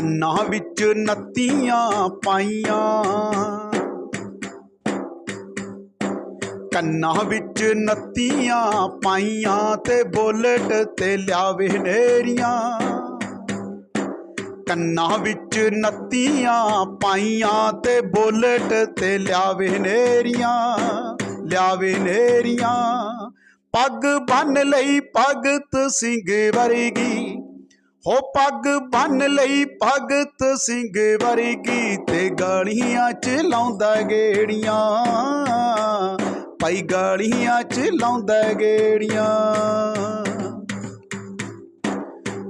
ਕੰਨਾਂ ਵਿੱਚ ਨੱਤੀਆਂ ਪਾਈਆਂ। ਕੰਨਾਂ ਵਿੱਚ ਨੱਤੀਆਂ ਪਾਈਆਂ ਤੇ ਬੁਲਟ ਤੇ ਲਿਆਵੇ ਨੇਰੀਆਂ ਕੰਨਾਂ ਵਿੱਚ ਨੱਤੀਆਂ ਪਾਈਆਂ ਤੇ ਬੁਲਟ ਤੇ ਲਿਆਵੇ ਨੇਰੀਆਂ ਲਿਆਵੇ ਨੇਰੀਆਂ ਪੱਗ ਬੰਨ ਲਈ ਭਗਤ ਸਿੰਘ ਵਰਗੀ ਹੋ ਪੱਗ ਬੰਨ ਲਈ ਭਗਤ ਸਿੰਘ ਵਰਗੀ ਤੇ ਗਾਲੀਆਂ ਚ ਲਾਉਂਦਾ ਗੇੜੀਆਂ। ਭਾਈ ਗਾਲੀਆਂ ਚ ਲਾਉਂਦਾ ਗੇੜੀਆਂ।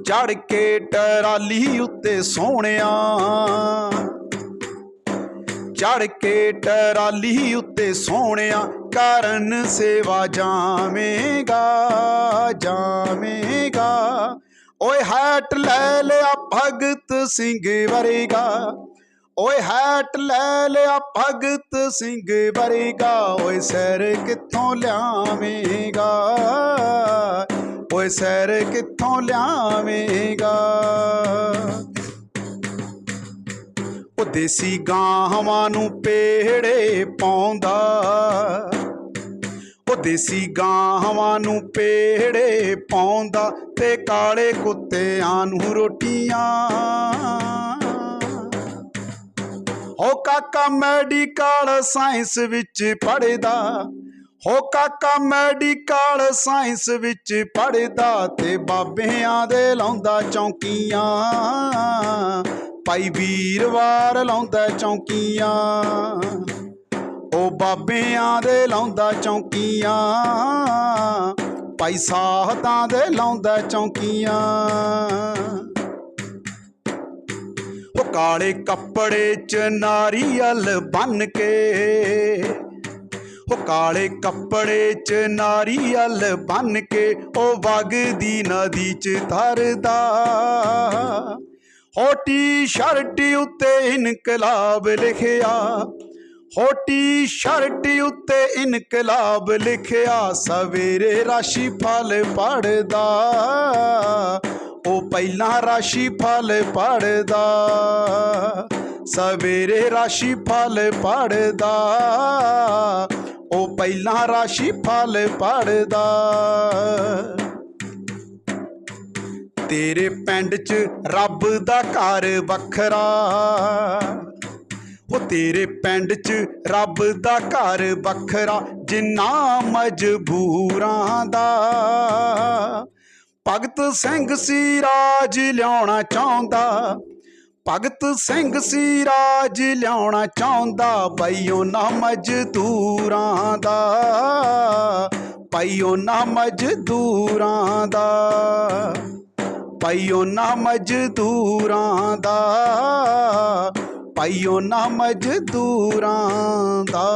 ਚੜ ਕੇ ਟਰਾਲੀ ਉੱਤੇ ਸੋਹਣਿਆ ਚੜ ਕੇ ਟਰਾਲੀ ਉੱਤੇ ਸੋਹਣਿਆ ਕਰਨ ਸੇਵਾ ਜਾਵੇਂਗਾ ਜਾਵੇਂਗਾ। ਓਏ ਹੈਟ ਲੈ ਲਿਆ ਭਗਤ ਸਿੰਘ ਵਰਗਾ। ਓਏ ਹੈਟ ਲੈ ਲਿਆ ਭਗਤ ਸਿੰਘ ਵਰਗਾ। ਓਏ ਸੈਰ ਕਿੱਥੋਂ ਲਿਆਵੇਂਗਾ? ਓਏ ਸੈਰ ਕਿੱਥੋਂ ਲਿਆਵੇਂਗਾ? ਉਹ ਦੇਸੀ ਗਾਵਾਂ ਨੂੰ ਪੇੜੇ ਪਾਉਂਦਾ। ਉਹ ਦੇਸੀ ਗਾਵਾਂ ਨੂੰ ਪੇੜੇ ਪਾਉਂਦਾ ਤੇ ਕਾਲੇ ਕੁੱਤਿਆਂ ਨੂੰ ਰੋਟੀਆਂ। ਹੋ ਕਾਕਾ ਮੈਡੀਕਲ ਸਾਇੰਸ ਵਿੱਚ ਪੜ੍ਹਦਾ, ਹੋ ਕਾਕਾ ਮੈਡੀਕਲ ਸਾਇੰਸ ਵਿੱਚ ਪੜ੍ਹਦਾ ਤੇ ਬਾਬਿਆਂ ਦੇ ਲਾਉਂਦਾ ਚੌਂਕੀਆਂ। ਭਾਈ ਵੀਰਵਾਰ ਲਾਉਂਦਾ ਚੌਂਕੀਆਂ। ਉਹ ਬਾਬਿਆਂ ਦੇ ਲਾਉਂਦਾ ਚੌਂਕੀਆਂ, ਭਾਈ ਸਾਹਤਾਂ ਦੇ ਲਾਉਂਦਾ ਚੌਂਕੀਆਂ। ਉਹ ਕਾਲੇ ਕੱਪੜੇ ਚ ਨਾਰੀਅਲ ਬਨ ਕੇ, ਉਹ ਕਾਲੇ ਕੱਪੜੇ ਚ ਨਾਰੀਅਲ ਬਨ ਕੇ, ਉਹ ਵਗਦੀ ਨਦੀ ਚ ਧਰਦਾ। ਹੋਟੀ ਸ਼ਰਟ ਉੱਤੇ ਇਨਕਲਾਬ ਲਿਖਿਆ ਹੋਟੀ ਸ਼ਰਟ ਉੱਤੇ ਇਨਕਲਾਬ ਲਿਖਿਆ, ਸਵੇਰੇ ਰਾਸ਼ੀ ਫਲ ਪੜਦਾ। ਉਹ ਪਹਿਲਾਂ ਰਾਸ਼ੀ ਫਲ ਪੜਦਾ। ਸਵੇਰੇ ਰਾਸ਼ੀ ਫਲ ਪੜਦਾ। ਉਹ ਪਹਿਲਾਂ ਰਾਸ਼ੀ ਫਲ ਪੜਦਾ। ਤੇਰੇ ਪਿੰਡ 'ਚ ਰੱਬ ਦਾ ਘਰ ਵੱਖਰਾ। ਉਹ ਤੇਰੇ ਪਿੰਡ 'ਚ ਰੱਬ ਦਾ ਘਰ ਵੱਖਰਾ, ਜਿੰਨਾ ਮਜਬੂਰਾਂ ਦਾ। ਭਗਤ ਸਿੰਘ ਸੀ ਰਾਜ ਲਿਆਉਣਾ ਚਾਹੁੰਦਾ, ਭਗਤ ਸਿੰਘ ਸੀ ਰਾਜ ਲਿਆਉਣਾ ਚਾਹੁੰਦਾ ਬਈ ਉਹਨਾਂ ਮਜ਼ਦੂਰਾਂ ਦਾ ਪਈ ਉਹਨਾਂ ਮਜ਼ਦੂਰਾਂ ਦਾ ਪਈਓ ਉਹਨਾਂ ਮਜ਼ਦੂਰਾਂ ਦਾ। ਪਾਈਓ ਉਹਨਾਂ ਮਜ਼ਦੂਰਾਂ ਦਾ।